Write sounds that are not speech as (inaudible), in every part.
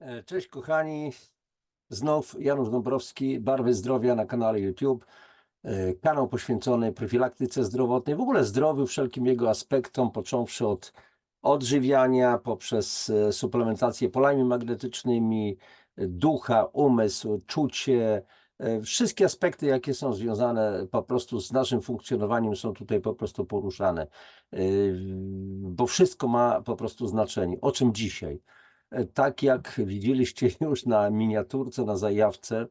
E, Cześć kochani, znów Janusz Dąbrowski, Barwy Zdrowia na kanale YouTube. E, Kanał poświęcony profilaktyce zdrowotnej, w ogóle zdrowiu, wszelkim jego aspektom, począwszy od odżywiania, poprzez e, suplementację polami magnetycznymi, ducha, umysł, czucie, wszystkie aspekty, jakie są związane po prostu z naszym funkcjonowaniem, są tutaj po prostu poruszane, bo wszystko ma po prostu znaczenie. O czym dzisiaj? E, Tak jak widzieliście (laughs) już na miniaturce, na zajawce,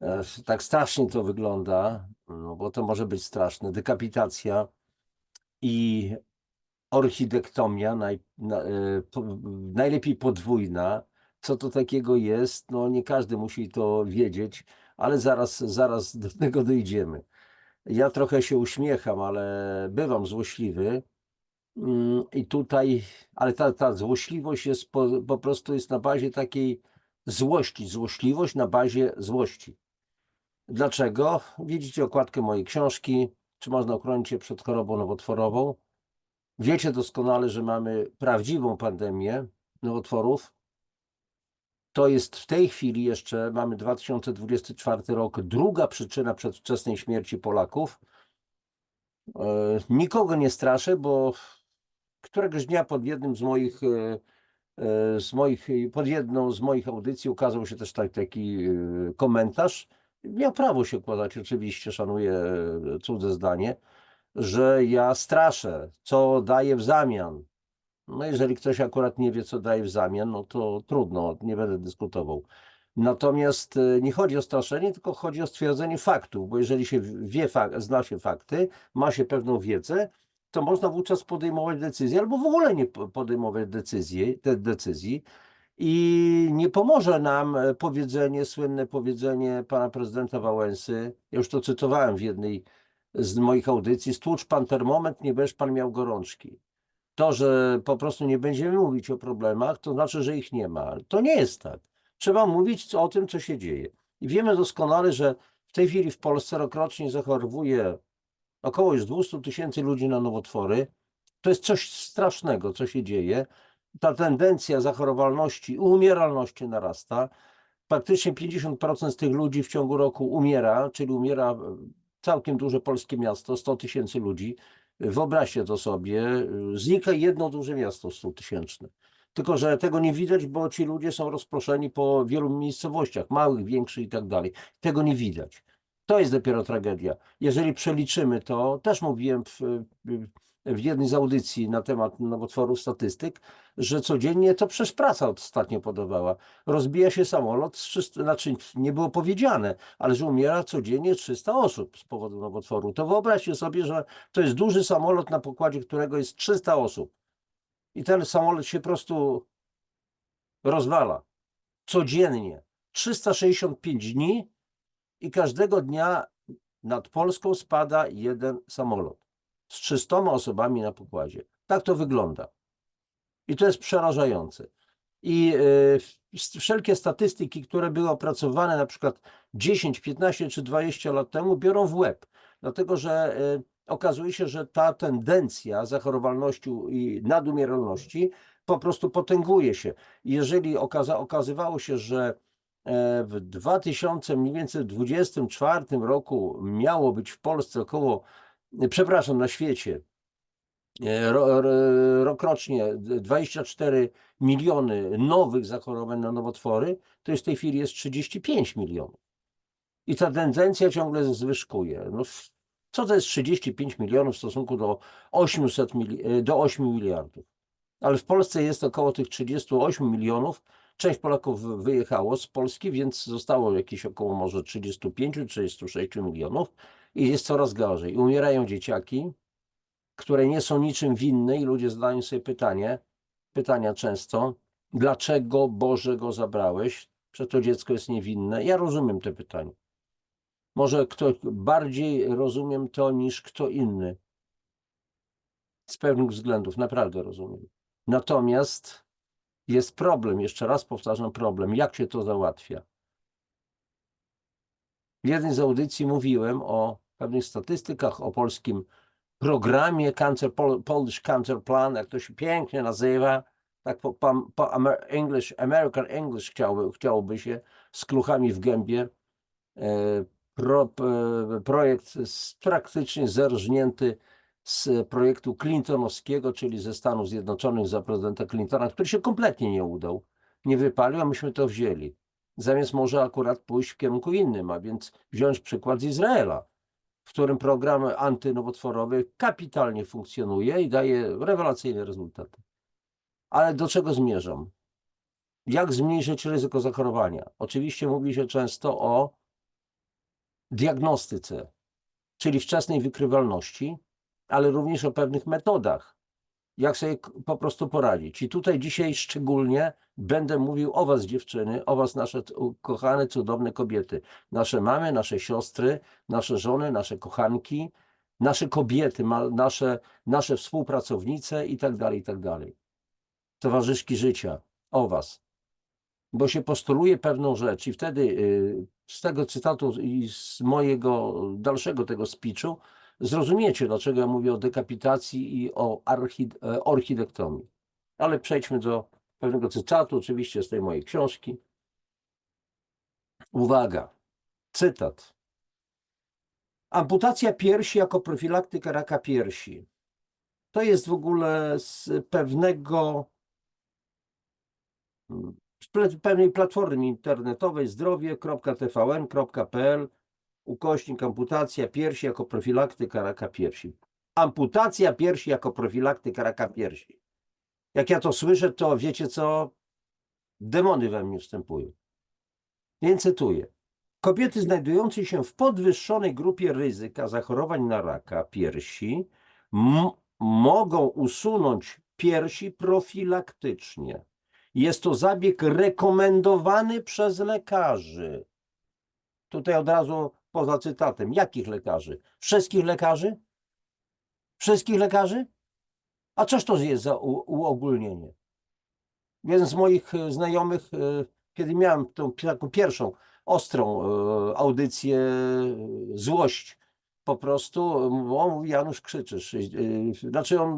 e, tak strasznie to wygląda, no bo to może być straszne. Dekapitacja i orchidektomia, naj, na, e, po, najlepiej podwójna. Co to takiego jest? No nie każdy musi to wiedzieć, ale zaraz, zaraz do tego dojdziemy. Ja trochę się uśmiecham, ale bywam złośliwy. Mm, I tutaj, ale ta, ta złośliwość jest po, po prostu jest na bazie takiej złości, złośliwość na bazie złości. Dlaczego? Widzicie okładkę mojej książki, czy można ochronić się przed chorobą nowotworową. Wiecie doskonale, że mamy prawdziwą pandemię nowotworów. To jest w tej chwili jeszcze, mamy 2024 rok, druga przyczyna przedwczesnej śmierci Polaków. E, Nikogo nie straszę, bo któregoś dnia pod jednym z moich, e, e, z moich, pod jedną z moich audycji ukazał się też tak, taki e, komentarz. Miał prawo się układać, oczywiście, szanuję cudze zdanie, że ja straszę, co daję w zamian. No jeżeli ktoś akurat nie wie, co daje w zamian, no to trudno, nie będę dyskutował. Natomiast nie chodzi o straszenie, tylko chodzi o stwierdzenie faktów, bo jeżeli się wie, zna się fakty, ma się pewną wiedzę, to można wówczas podejmować decyzje, albo w ogóle nie po- podejmować decyzji, te decyzji. I nie pomoże nam e, powiedzenie, słynne powiedzenie pana prezydenta Wałęsy, ja już to cytowałem w jednej z moich audycji, stłucz pan termometr, nie będziesz pan miał gorączki. To, że po prostu nie będziemy mówić o problemach, to znaczy, że ich nie ma. To nie jest tak. Trzeba mówić o tym, co się dzieje. I wiemy doskonale, że w tej chwili w Polsce rokrocznie zachorowuje około już 200 tysięcy ludzi na nowotwory. To jest coś strasznego, co się dzieje. Ta tendencja zachorowalności umieralności narasta. Praktycznie 50% z tych ludzi w ciągu roku umiera, czyli umiera e, całkiem duże polskie miasto, 100 tysięcy ludzi. Wyobraźcie to sobie, y, znika jedno duże miasto 100 tysięczne. Tylko, że tego nie widać, bo ci ludzie są rozproszeni po wielu miejscowościach, małych, większych i tak dalej. Tego nie widać. To jest dopiero tragedia. Jeżeli przeliczymy to, też mówiłem w, w jednej z audycji na temat nowotworów statystyk, że codziennie to przecież prasa ostatnio podawała. Rozbija się samolot, z 300, znaczy nie było powiedziane, ale że umiera codziennie 300 osób z powodu nowotworu. To wyobraźcie sobie, że to jest duży samolot, na pokładzie którego jest 300 osób. I ten samolot się po prostu rozwala. Codziennie. 365 dni i każdego dnia nad Polską spada jeden samolot z 300 osobami na pokładzie. Tak to wygląda. I to jest przerażające. I e, wszelkie statystyki, które były opracowane na przykład 10, 15 czy 20 lat temu, biorą w łeb. Dlatego, że e, okazuje się, że ta tendencja zachorowalności i nadumieralności po prostu potęguje się. Jeżeli okaza, okazywało się, że w 2000 mniej więcej 24 roku miało być w Polsce około, przepraszam, na świecie e, ro, ro, rokrocznie 24 miliony nowych zachorowań na nowotwory, to jest w tej chwili jest 35 milionów. I ta tendencja ciągle zwyżkuje. No, w- co to jest 35 milionów w stosunku do 800 mili, e, do 8 miliardów? Ale w Polsce jest około tych 38 milionów. Część Polaków wyjechało z Polski, więc zostało jakieś około może 35-36 milionów i jest coraz gorzej. Umierają dzieciaki, które nie są niczym winne i ludzie zadają sobie pytanie, pytania często, dlaczego Boże go zabrałeś, że to dziecko jest niewinne? Ja rozumiem te pytania. Może ktoś bardziej rozumiem to niż kto inny. Z pewnych względów, naprawdę rozumiem. Natomiast jest problem, jeszcze raz powtarzam problem, jak się to załatwia. W jednej z audycji mówiłem o pewnych statystykach, o polskim programie Cancer, Pol- Polish Cancer Plan, jak to się pięknie nazywa, tak po, po, English, American English chciałoby, chciałoby się, z kluchami w gębie. E, pro, e, projekt praktycznie zerżnięty z projektu Clintonowskiego, czyli ze Stanów Zjednoczonych za prezydenta Clintona, który się kompletnie nie udał, nie wypalił, a myśmy to wzięli. Zamiast może akurat pójść w kierunku innym, a więc wziąć przykład z Izraela, w którym program antynowotworowy kapitalnie funkcjonuje i daje rewelacyjne rezultaty. Ale do czego zmierzam? Jak zmniejszyć ryzyko zachorowania? Oczywiście mówi się często o diagnostyce, czyli wczesnej wykrywalności, ale również o pewnych metodach, jak sobie po prostu poradzić. I tutaj dzisiaj szczególnie będę mówił o Was, dziewczyny, o Was, nasze kochane, cudowne kobiety, nasze mamy, nasze siostry, nasze żony, nasze kochanki, nasze kobiety, nasze, nasze współpracownice i tak dalej, i tak dalej. Towarzyszki życia, o Was. Bo się postuluje pewną rzecz i wtedy y, z tego cytatu i z mojego dalszego tego speechu zrozumiecie, dlaczego ja mówię o dekapitacji i o archi, e, orchidektomii. Ale przejdźmy do pewnego cytatu, oczywiście z tej mojej książki. Uwaga, cytat. Amputacja piersi jako profilaktyka raka piersi. To jest w ogóle z pewnego z pewnej platformy internetowej zdrowie.tvn.pl ukośnik amputacja piersi jako profilaktyka raka piersi. Amputacja piersi jako profilaktyka raka piersi. Jak ja to słyszę, to wiecie co? Demony we mnie wstępują. Więc cytuję. Kobiety znajdujące się w podwyższonej grupie ryzyka zachorowań na raka piersi mogą usunąć piersi profilaktycznie. Jest to zabieg rekomendowany przez lekarzy. Tutaj od razu poza cytatem. Jakich lekarzy? Wszystkich lekarzy? Wszystkich lekarzy? A cóż to jest za uogólnienie? Jeden z moich e, znajomych, e, kiedy miałem tą taką pierwszą ostrą e, audycję, złość po prostu, on mówi, Janusz krzyczysz. Znaczy on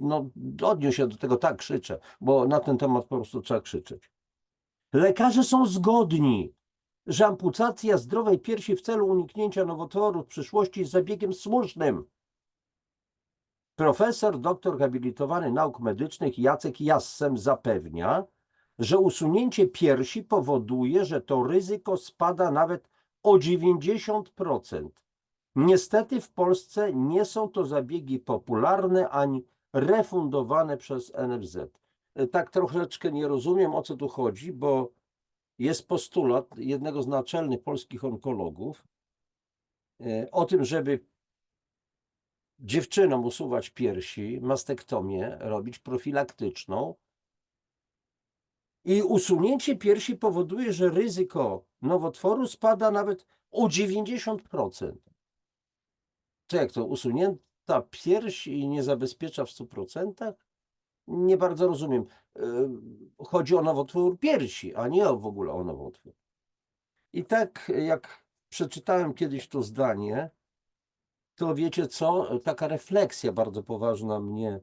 no, odniósł się do tego, tak krzyczę, bo na ten temat po prostu trzeba krzyczeć. Lekarze są zgodni, że amputacja zdrowej piersi w celu uniknięcia nowotworu w przyszłości jest zabiegiem słusznym. Profesor, doktor habilitowany nauk medycznych Jacek Jassem zapewnia, że usunięcie piersi powoduje, że to ryzyko spada nawet o 90%. Niestety w Polsce nie są to zabiegi popularne ani refundowane przez NFZ. Tak troszeczkę nie rozumiem, o co tu chodzi, bo jest postulat jednego z naczelnych polskich onkologów e, o tym, żeby dziewczynom usuwać piersi, mastektomię robić profilaktyczną. I usunięcie piersi powoduje, że ryzyko nowotworu spada nawet o 90%. To jak to, usunięta pierś i nie zabezpiecza w 100%? Nie bardzo rozumiem. Yy, Chodzi o nowotwór piersi, a nie w ogóle o nowotwór. I tak jak przeczytałem kiedyś to zdanie, to wiecie co? Taka refleksja bardzo poważna mnie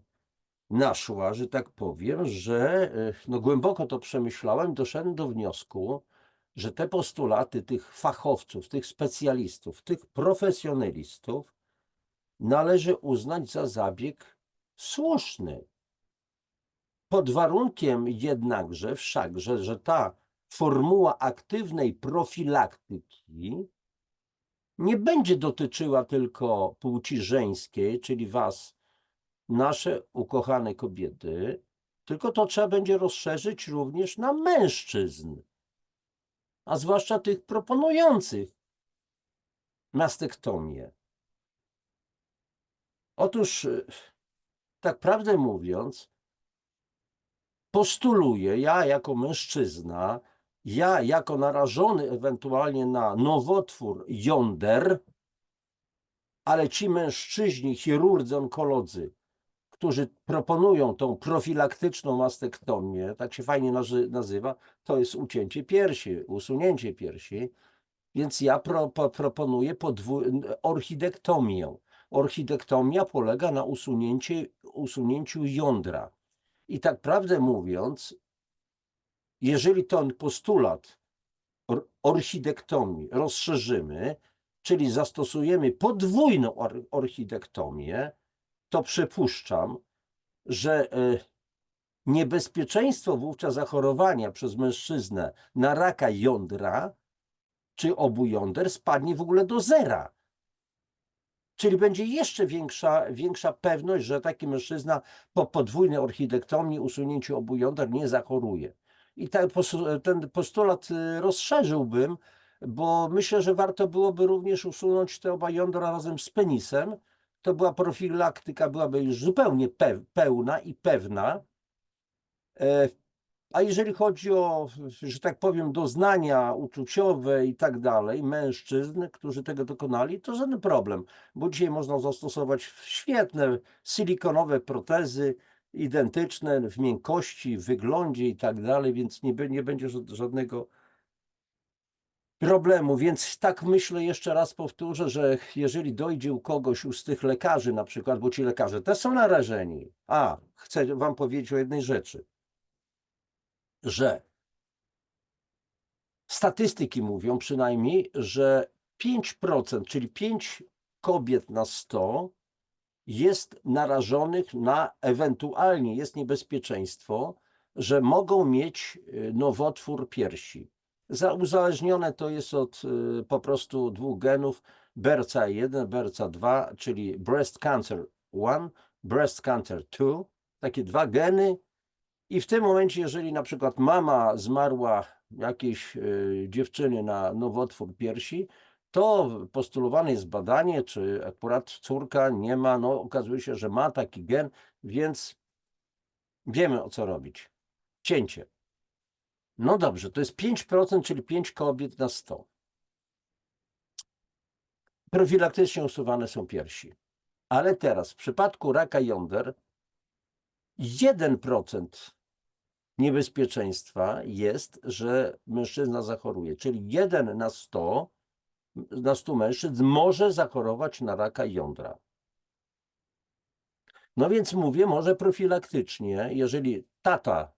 naszła, że tak powiem, że e, no, głęboko to przemyślałem, doszedłem do wniosku, że te postulaty tych fachowców, tych specjalistów, tych profesjonalistów należy uznać za zabieg słuszny. Pod warunkiem jednakże, wszakże, że ta formuła aktywnej profilaktyki nie będzie dotyczyła tylko płci żeńskiej, czyli was, nasze ukochane kobiety, tylko to trzeba będzie rozszerzyć również na mężczyzn, a zwłaszcza tych proponujących mastektomię. Otóż, tak prawdę mówiąc, postuluję, ja jako mężczyzna, ja jako narażony ewentualnie na nowotwór jąder, ale ci mężczyźni, chirurdzy, onkolodzy, którzy proponują tą profilaktyczną mastektomię, tak się fajnie nazy- nazywa, to jest ucięcie piersi, usunięcie piersi. Więc ja pro, po, proponuję orchidektomię. Orchidektomia polega na usunięcie, usunięciu jądra. I tak prawdę mówiąc, jeżeli ten postulat or- orchidektomii rozszerzymy, czyli zastosujemy podwójną or- orchidektomię, to przypuszczam, że e, niebezpieczeństwo wówczas zachorowania przez mężczyznę na raka jądra czy obu jąder spadnie w ogóle do zera. Czyli będzie jeszcze większa, większa pewność, że taki mężczyzna po podwójnej orchidektomii, usunięciu obu jąder nie zachoruje. I ten, pos- ten postulat y, rozszerzyłbym, bo myślę, że warto byłoby również usunąć te oba jądra razem z penisem. To była profilaktyka, byłaby już zupełnie pe- pełna i pewna. A jeżeli chodzi o, że tak powiem, doznania uczuciowe i tak dalej, mężczyzn, którzy tego dokonali, to żaden problem, bo dzisiaj można zastosować świetne silikonowe protezy, identyczne w miękkości, w wyglądzie i tak dalej, więc nie, nie będzie ża- żadnego problemu. Więc tak myślę, jeszcze raz powtórzę, że jeżeli dojdzie u kogoś, u z tych lekarzy na przykład, bo ci lekarze też są narażeni. A, chcę wam powiedzieć o jednej rzeczy że statystyki mówią przynajmniej, że 5%, czyli 5 kobiet na 100 jest narażonych na ewentualnie jest niebezpieczeństwo, że mogą mieć y, nowotwór piersi. Za, uzależnione to jest od y, po prostu dwóch genów BRCA1, BRCA2, czyli breast cancer 1, breast cancer 2, takie dwa geny, i w tym momencie, jeżeli na przykład mama zmarła jakiejś y, dziewczyny na nowotwór piersi, to postulowane jest badanie, czy akurat córka nie ma, no okazuje się, że ma taki gen, więc wiemy o co robić. Cięcie. No dobrze, to jest 5%, czyli 5 kobiet na 100. Profilaktycznie usuwane są piersi. Ale teraz w przypadku raka jąder 1% niebezpieczeństwa jest, że mężczyzna zachoruje. Czyli 1 na 100, na 100 mężczyzn może zachorować na raka jądra. No więc mówię, może profilaktycznie, jeżeli tata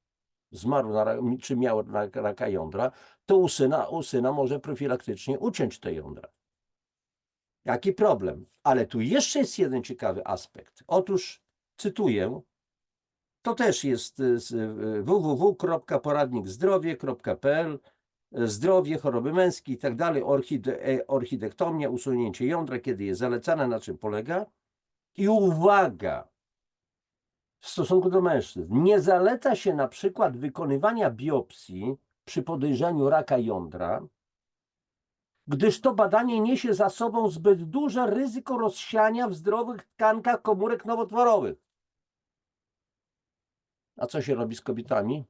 zmarł na, czy miał ra- raka jądra, to u syna, u syna może profilaktycznie uciąć te jądra. Jaki problem? Ale tu jeszcze jest jeden ciekawy aspekt. Otóż cytuję to też jest y, y, www.poradnikzdrowie.pl y, zdrowie, choroby męskie i tak dalej, orchide, e, orchidektomia, usunięcie jądra, kiedy jest zalecane, na czym polega. I uwaga, w stosunku do mężczyzn, nie zaleca się na przykład wykonywania biopsji przy podejrzeniu raka jądra, gdyż to badanie niesie za sobą zbyt duże ryzyko rozsiania w zdrowych tkankach komórek nowotworowych. A co się robi z kobietami?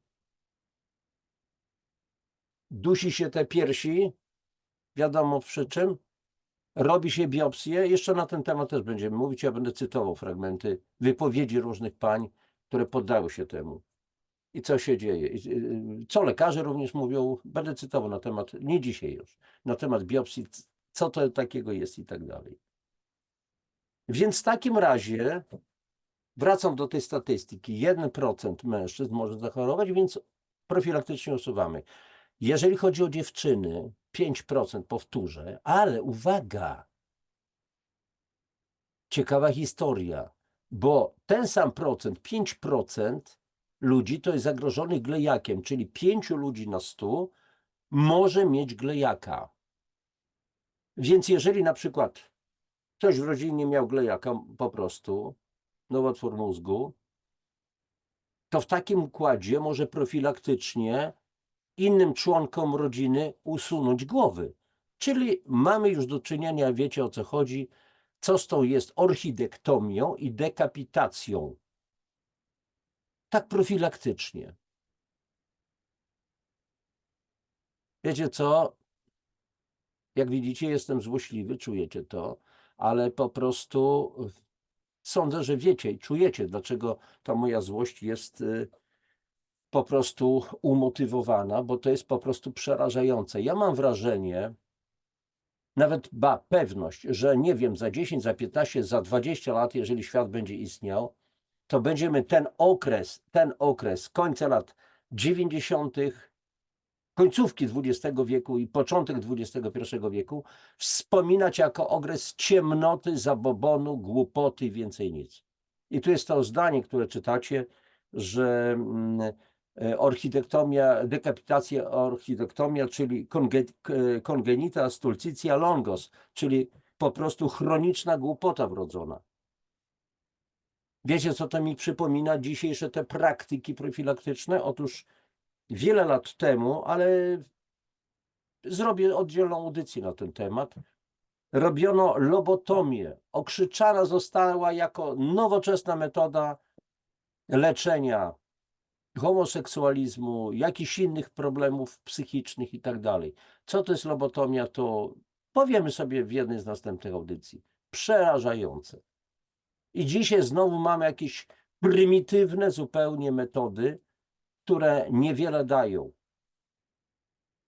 Dusi się te piersi, wiadomo przy czym. Robi się biopsję. Jeszcze na ten temat też będziemy mówić. Ja będę cytował fragmenty wypowiedzi różnych pań, które poddały się temu. I co się dzieje? I, y, Co lekarze również mówią. Będę cytował na temat, nie dzisiaj już, na temat biopsji, co to takiego jest i tak dalej. Więc w takim razie wracam do tej statystyki. 1% mężczyzn może zachorować, więc profilaktycznie usuwamy. Jeżeli chodzi o dziewczyny, 5% powtórzę, ale uwaga, ciekawa historia, bo ten sam procent, 5% ludzi to jest zagrożonych glejakiem, czyli 5 ludzi na 100 może mieć glejaka. Więc jeżeli na przykład ktoś w rodzinie miał glejaka po prostu, nowotwór mózgu, to w takim układzie może profilaktycznie innym członkom rodziny usunąć głowy. Czyli mamy już do czynienia, wiecie o co chodzi, co z tą jest orchidektomią i dekapitacją. Tak profilaktycznie. Wiecie co? Jak widzicie, jestem złośliwy, czujecie to, ale po prostu sądzę, że wiecie i czujecie, dlaczego ta moja złość jest y, po prostu umotywowana, bo to jest po prostu przerażające. Ja mam wrażenie, nawet ba, pewność, że nie wiem, za 10, za 15, za 20 lat, jeżeli świat będzie istniał, to będziemy ten okres, ten okres końca lat 90., końcówki XX wieku i początek XXI wieku wspominać jako okres ciemnoty, zabobonu, głupoty i więcej nic. I tu jest to zdanie, które czytacie, że mm, e, orchitektomia, dekapitacja orchitektomia, czyli congenita stultitia longos, czyli po prostu chroniczna głupota wrodzona. Wiecie, co to mi przypomina dzisiejsze te praktyki profilaktyczne? Otóż wiele lat temu, ale zrobię oddzielną audycję na ten temat, robiono lobotomię. Okrzyczana została jako nowoczesna metoda leczenia homoseksualizmu, jakichś innych problemów psychicznych i tak dalej. Co to jest lobotomia, to powiemy sobie w jednej z następnych audycji. Przerażające. I dzisiaj znowu mamy jakieś prymitywne zupełnie metody, które niewiele dają.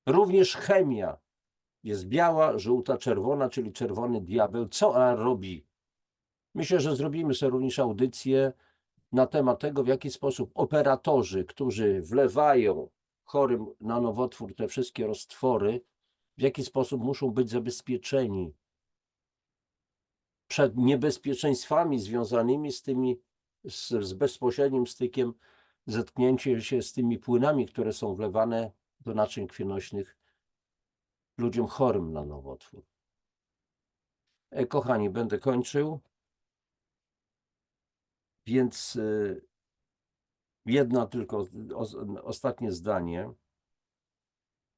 Również chemia jest biała, żółta, czerwona, czyli czerwony diabeł. Co ona robi? Myślę, że zrobimy sobie również audycję na temat tego, w jaki sposób operatorzy, którzy wlewają chorym na nowotwór te wszystkie roztwory, w jaki sposób muszą być zabezpieczeni przed niebezpieczeństwami związanymi z tymi, z, z bezpośrednim stykiem, zetknięciem się z tymi płynami, które są wlewane do naczyń krwionośnych ludziom chorym na nowotwór. E, kochani, będę kończył. Więc y, jedno tylko os- ostatnie zdanie.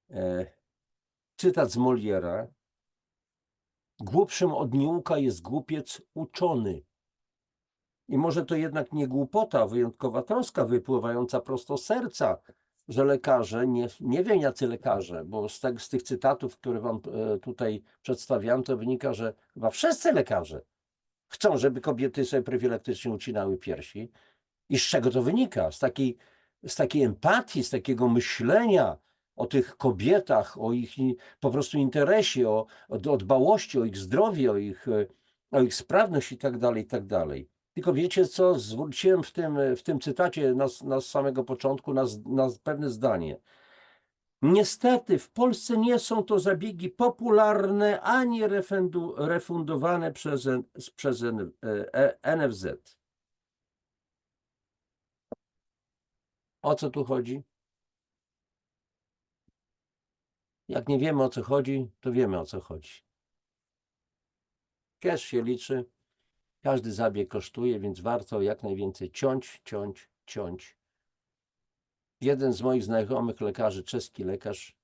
E, Cytat z Moliera. Głupszym od nieuka jest głupiec uczony. I może to jednak nie głupota, wyjątkowa troska wypływająca prosto z serca, że lekarze, nie, nie wiem jacy lekarze, bo z, tak, z tych cytatów, które wam e, tutaj przedstawiam, to wynika, że chyba wszyscy lekarze chcą, żeby kobiety sobie profilaktycznie ucinały piersi. I z czego to wynika? Z takiej, z takiej empatii, z takiego myślenia o tych kobietach, o ich po prostu interesie, o, o, o dbałości, o ich zdrowie, o ich, e, o ich sprawność i tak dalej, i tak dalej. Tylko wiecie co, zwróciłem w tym, w tym cytacie na, na samego początku na, na pewne zdanie. Niestety w Polsce nie są to zabiegi popularne ani refundu, refundowane przez, przez N- e, NFZ. O co tu chodzi? Jak nie wiemy o co chodzi, to wiemy o co chodzi. Cash się liczy, każdy zabieg kosztuje, więc warto jak najwięcej ciąć, ciąć, ciąć. Jeden z moich znajomych lekarzy, czeski lekarz,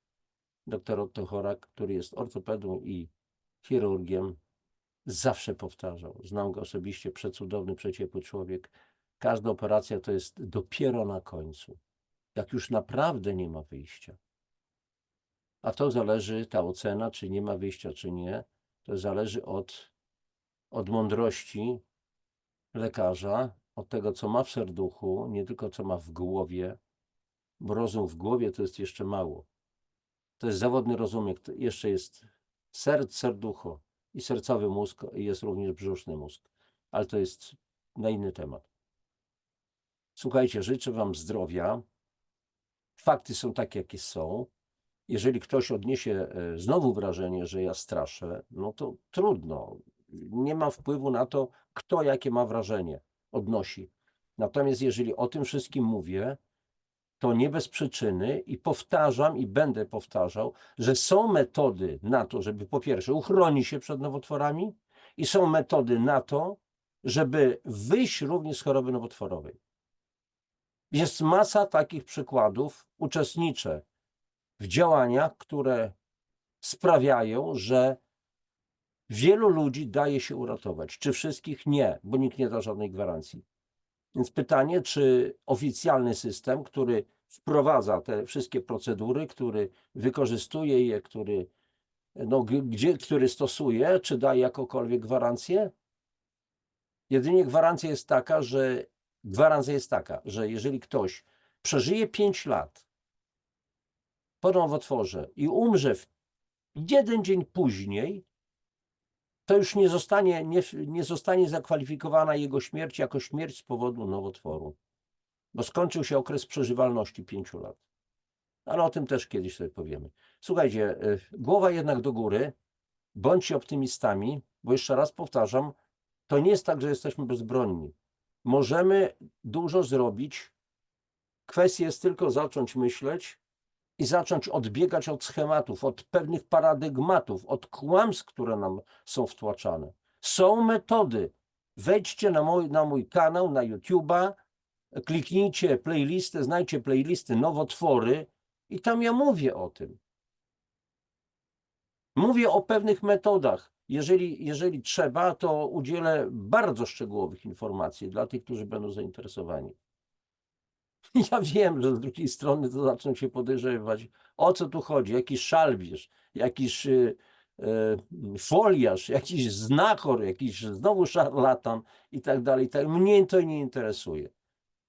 dr Otto Chorak, który jest ortopedą i chirurgiem, zawsze powtarzał, znam go osobiście, przecudowny, przeciepły człowiek, każda operacja to jest dopiero na końcu, jak już naprawdę nie ma wyjścia. A to zależy, ta ocena, czy nie ma wyjścia, czy nie, to zależy od, od mądrości lekarza, od tego, co ma w serduchu, nie tylko co ma w głowie, bo rozum w głowie to jest jeszcze mało. To jest zawodny rozumiek, to jeszcze jest serc, serducho i sercowy mózg, i jest również brzuszny mózg, ale to jest na inny temat. Słuchajcie, życzę Wam zdrowia. Fakty są takie, jakie są. Jeżeli ktoś odniesie e, znowu wrażenie, że ja straszę, no to trudno. Nie ma wpływu na to, kto jakie ma wrażenie odnosi. Natomiast jeżeli o tym wszystkim mówię, to nie bez przyczyny i powtarzam i będę powtarzał, że są metody na to, żeby po pierwsze uchronić się przed nowotworami i są metody na to, żeby wyjść również z choroby nowotworowej. Jest masa takich przykładów. Uczestniczę w działaniach, które sprawiają, że wielu ludzi daje się uratować. Czy wszystkich? Nie, bo nikt nie da żadnej gwarancji. Więc pytanie, czy oficjalny system, który wprowadza te wszystkie procedury, który wykorzystuje je, który, no, gdzie, który stosuje, czy daje jakąkolwiek gwarancję? Jedynie gwarancja jest taka, że gwarancja jest taka, że jeżeli ktoś przeżyje 5 lat po nowotworze i umrze w jeden dzień później, to już nie zostanie, nie, nie zostanie zakwalifikowana jego śmierć jako śmierć z powodu nowotworu, bo skończył się okres przeżywalności pięciu lat. Ale o tym też kiedyś sobie powiemy. Słuchajcie, y, głowa jednak do góry, bądźcie optymistami, bo jeszcze raz powtarzam, to nie jest tak, że jesteśmy bezbronni. Możemy dużo zrobić. Kwestia jest tylko zacząć myśleć i zacząć odbiegać od schematów, od pewnych paradygmatów, od kłamstw, które nam są wtłaczane. Są metody. Wejdźcie na mój, na mój kanał, na YouTube'a, kliknijcie playlistę, znajdźcie playlisty nowotwory i tam ja mówię o tym. Mówię o pewnych metodach. Jeżeli, jeżeli trzeba, to udzielę bardzo szczegółowych informacji dla tych, którzy będą zainteresowani. (laughs) Ja wiem, że z drugiej strony to zaczną się podejrzewać, o co tu chodzi, jakiś szalwierz, jakiś y, y, foliarz, jakiś znachor, jakiś znowu szarlatan i tak dalej. i tak. Mnie to nie interesuje.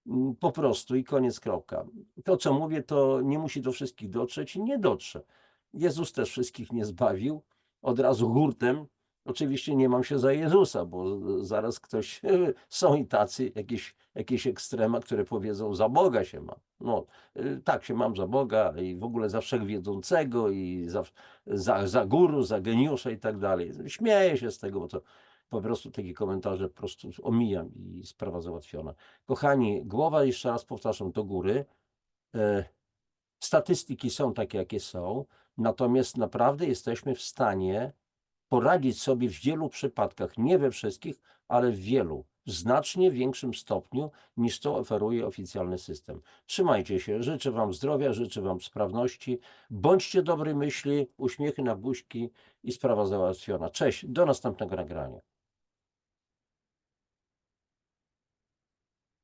Mm, Po prostu i koniec, kropka. To, co mówię, to nie musi do wszystkich dotrzeć i nie dotrze. Jezus też wszystkich nie zbawił. Od razu hurtem. Oczywiście nie mam się za Jezusa, bo zaraz ktoś, (laughs) są i tacy, jakieś, jakieś ekstrema, które powiedzą, za Boga się mam. No, y, tak się mam za Boga i w ogóle za wszechwiedzącego i za, za, za guru, za geniusza i tak dalej. Śmieję się z tego, bo to po prostu takie komentarze po prostu omijam i sprawa załatwiona. Kochani, głowa, jeszcze raz powtarzam, do góry. E, Statystyki są takie, jakie są, natomiast naprawdę jesteśmy w stanie poradzić sobie w wielu przypadkach, nie we wszystkich, ale w wielu, w znacznie większym stopniu niż to oferuje oficjalny system. Trzymajcie się, życzę Wam zdrowia, życzę Wam sprawności, bądźcie dobrej myśli, uśmiechy na buźki i sprawa załatwiona. Cześć, do następnego nagrania.